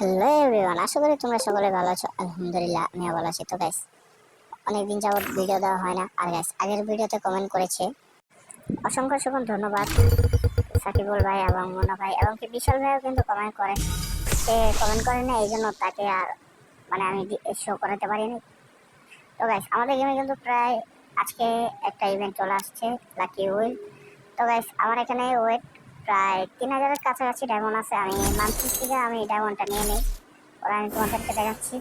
Hello everyone আশা করি তোমরা সকলে ভালো আছো। আলহামদুলিল্লাহ, আমিও ভালো আছি। তো গাইস অনেকদিন যাবত ভিডিও দেওয়া হয় না। আর গাইস আগের ভিডিওতে কমেন্ট করেছে। অসংখ্য অসংখ্য ধন্যবাদ। সাকিবুল ভাই এবং মোনা ভাই এবং কি বিশাল ভাইও কিন্তু কমেন্ট করে। সে কমেন্ট করে না এই জন্য তাকে আর মানে আমি শো করাতে পারিনি। তো গাইস আমাদের গেমে কিন্তু প্রায় আজকে একটা ইভেন্ট চলে আসছে লাকি উইল তো গাইস আমার এখানে ওয়েট প্রায় তিন হাজারের কাছাকাছি ডায়মন্ড আছে। আমি মান্থলি থেকে আমি ডায়মন্ডটা নিয়ে নিই। ওরা আমি তোমাদেরকে দেখাচ্ছি।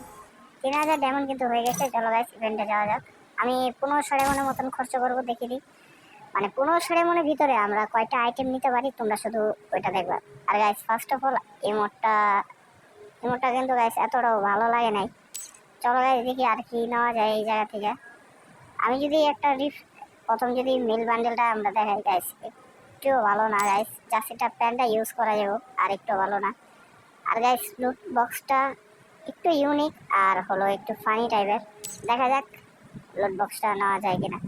তিন হাজার ডায়মন্ড কিন্তু হয়ে গেছে। চলো গাইস ইভেন্টে যাওয়া যাক। আমি পনেরোশো ডায়মন্ডের মতন খরচ করব, দেখে দিই। মানে পনেরোশো ডায়মন্ডের ভিতরে আমরা কয়টা আইটেম নিতে পারি, তোমরা শুধু ওইটা দেখবা। আর গাইস ফার্স্ট অফ অল ইমোটটা ইমোটটা কিন্তু গাইস এতটাও ভালো লাগে নাই। চলো গাইস দেখি আর কি নেওয়া যায় এই জায়গা থেকে। আমি যদি একটা রিফ প্রথম যদি মিল বান্ডেলটা আমরা দেখাই গাইস একটুও ভালো না গাইস জার্সিটা প্যান্টটা ইউজ করা যাব, আর একটু ভালো না। আর গাইস লুট বক্সটা একটু ইউনিক আর হলো একটু ফানি টাইপের দেখা যাক লুট বক্সটা নেওয়া যায় কিনা।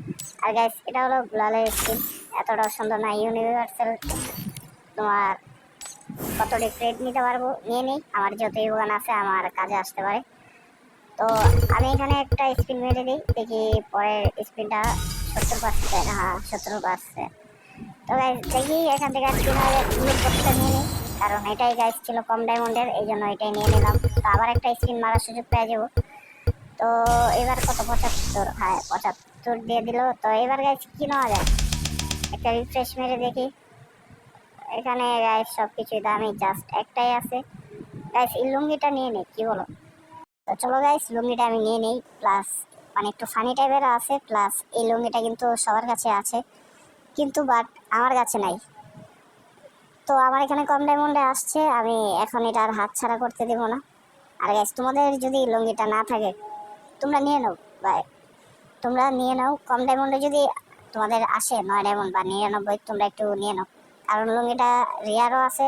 আর গাইস এটা হলো গ্লালের স্কিন এতটাও সুন্দর না ইউনিভার্সাল তোমার কতটি ক্রেড নিতে পারব, নিয়ে নিই। আমার যত ইউগান আছে, আমার কাজে আসতে পারে। তো আমি এখানে একটা স্পিন মেরে দিই, দেখি পরের স্পিনটা সত্তর পার্সেন্ট হ্যাঁ সত্তর পার্সেন্ট তো দেখি এখান থেকে তিন হাজার বক্সটা নিয়ে নিই। কারণ এটাই গাইজ ছিল কম ডায়মন্ডের এই জন্য এটাই নিয়ে নিলাম। তো আবার একটা স্পিন মারার সুযোগ পেয়ে যাব। তো এবার কত? পঁচাত্তর। হ্যাঁ পঁচাত্তর দিয়ে দিল। তো এবার গাইজ কি নেওয়া যায়? একটা রিফ্রেশ মেরে দেখি। এখানে গাইজ সব কিছুই দামি জাস্ট একটাই আছে। গাইজ এই লুঙ্গিটা নিয়ে নিই, কি বলো? তো চলো গাইজ লুঙ্গিটা আমি নিয়ে নিই। প্লাস মানে একটু ফানি টাইপের আছে। প্লাস এই লুঙ্গিটা কিন্তু সবার কাছে আছে। কিন্তু বাট আমার কাছে নাই। তো আমার এখানে কম ডায়মন্ডে আসছে, আমি এখন এটা আর হাত ছাড়া করতে দেবো না। আর গাইজ তোমাদের যদি লুঙ্গিটা না থাকে, তোমরা নিয়ে নাও বাই তোমরা নিয়ে নাও, কম ডায়মন্ডে যদি তোমাদের আসে নয় ডায়মন্ড বা নিরানব্বই, তোমরা একটু নিয়ে নাও। কারণ লুঙ্গিটা রিয়ারও আছে,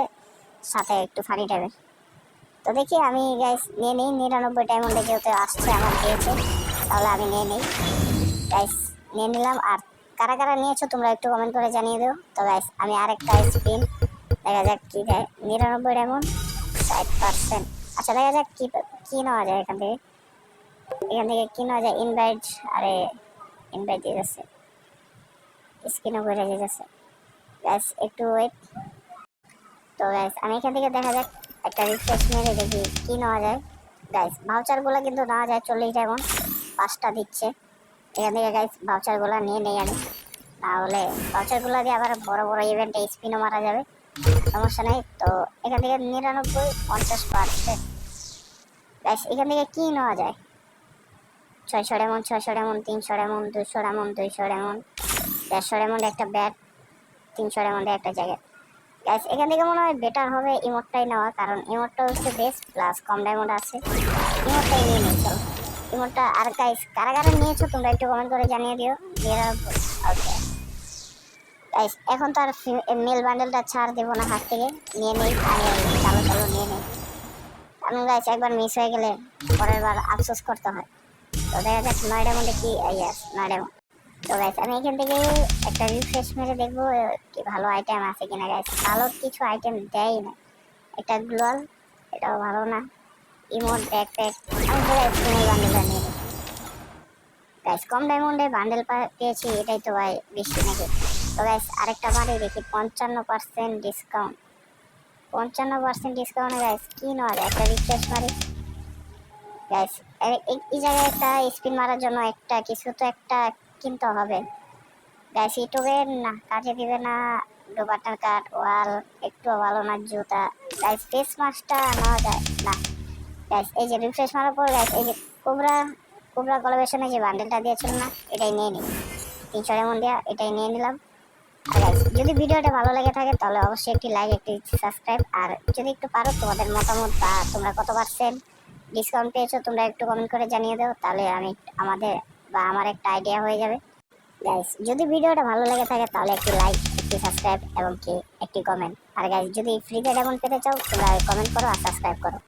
সাথে একটু ফানি টাইপের তো দেখি আমি গাইস নিয়ে নিই, নিরানব্বই ডায়মন্ডে যেহেতু আসছে, আমার দিয়েছে, তাহলে আমি নিয়ে নিই। গাইস নিয়ে নিলাম, আর কারা কারা নিয়েছো তোমরা একটু কমেন্ট করে জানিয়ে দিও। তো গাইস আমি আরেকটা স্পিন দেখা যাক কি দেয়। নিরানব্বই ডায়মন্ড ষাট পার্সেন্ট আচ্ছা দেখা যাক কি কি নেওয়া যায় এখান থেকে। এখান থেকে কি নেওয়া যায়? ইনভাইট আরে ইনভাইট দিয়ে যাচ্ছে। স্ক্রিনও করে দিয়ে যাচ্ছে। গ্যাস একটু ওয়েট তো গ্যাস আমি এখান থেকে দেখা যাক, একটা রিফ্রেশ মেরে দেখি কি নেওয়া যায়। গাইস ভাউচারগুলো কিন্তু নেওয়া যায় চল্লিশ ডায়মন্ড পাঁচটা দিচ্ছে। এখান থেকে গাইস ভাউচারগুলো নিয়ে নেই আমি। তাহলে ভাউচারগুলো দিয়ে আবার বড় বড় ইভেন্টে স্পিনও মারা যাবে। সমস্যা নেই। তো এখান থেকে নিরানব্বই, পঞ্চাশ পার্সেন্ট গাইস এখান থেকে কী নেওয়া যায়? ছয়শো এমন ছয়শো এমন তিনশো এমন দুশো এমন দুইশো এমন দেড়শো ডেমন একটা ব্যাট তিনশো ডেমন একটা জ্যাকেট গাইস এখান থেকে মনে হয় বেটার হবে ইমোটটাই নেওয়া। কারণ ইমোটটা হচ্ছে বেস্ট প্লাস কম ডায়মন্ড আছে। ইমোটটাই নিয়ে নিই ইমোটটা আর গাইস কারা কারা নিয়েছো তোমরা একটু কমেন্ট করে জানিয়ে দিও ওকে গাইস এখন তো আর মেল বান্ডেলটা ছাড় দেবো না হাত থেকে। নিয়ে নেই, আমি চালো চালো নিয়ে নেই। কারণ গাইস একবার মিস হয়ে গেলে পরের বার আফসোস করতে হয়। তো দেখা যাক নয়টার মধ্যে কি ইয়াস নয়টার তো গাইস আমি এখান থেকে একটা রিফ্রেশ মেরে দেখব কি ভালো আইটেম আছে কিনা গাইস ভালো কিছু আইটেম দেয় না। একটা গ্লোয়াল এটাও ভালো না। ইমোট ব্যাকপ্যাক নিয়ে গাইস কম ডায়মন্ডে বান্ডেল পেয়েছি, এটাই তো ভাই বেশি নাকি? তো গাইস আরেকটা মারি দেখি, পঞ্চান্ন পার্সেন্ট ডিসকাউন্ট পঞ্চান্ন পার্সেন্ট ডিসকাউন্টে গাইস কি যায় একটা রিফ্রেশ মারি। গাইস এই জায়গায় একটা স্পিন মারার জন্য একটা, কিছু তো একটা কিনতে হবে। গাইস ইউটিউবের না, কাজে দিবে না ডোবাটার কাঠ, ওয়াল একটু ভালো না, জুতা। গাইস ফেস মাস্কটা নেওয়া যায়, না। গাইস এই যে রিফ্রেশ মারার পর গাইস এই যে কোবরা কোবরা কলাবেশনে যে বান্ডেলটা দিয়েছিল না, এটাই নিয়ে নিই। তিনশো এমন দেওয়া এটাই নিয়ে নিলাম। আর গাইস যদি ভিডিওটা ভালো লেগে থাকে, তাহলে অবশ্যই একটি লাইক একটি সাবস্ক্রাইব আর যদি একটু পারো, তোমাদের মতামত বা তোমরা কত পার্সেন্ট ডিসকাউন্ট পেয়েছ, তোমরা একটু কমেন্ট করে জানিয়ে দাও, তাহলে আমি আমাদের বা আমার একটা আইডিয়া হয়ে যাবে। গাইস যদি ভিডিওটা ভালো লেগে থাকে, তাহলে একটি লাইক একটি সাবস্ক্রাইব এবং কি, একটি কমেন্ট আর গাইস যদি ফ্রিতে যেমন পেতে চাও, তোমরা কমেন্ট করো আর সাবস্ক্রাইব করো।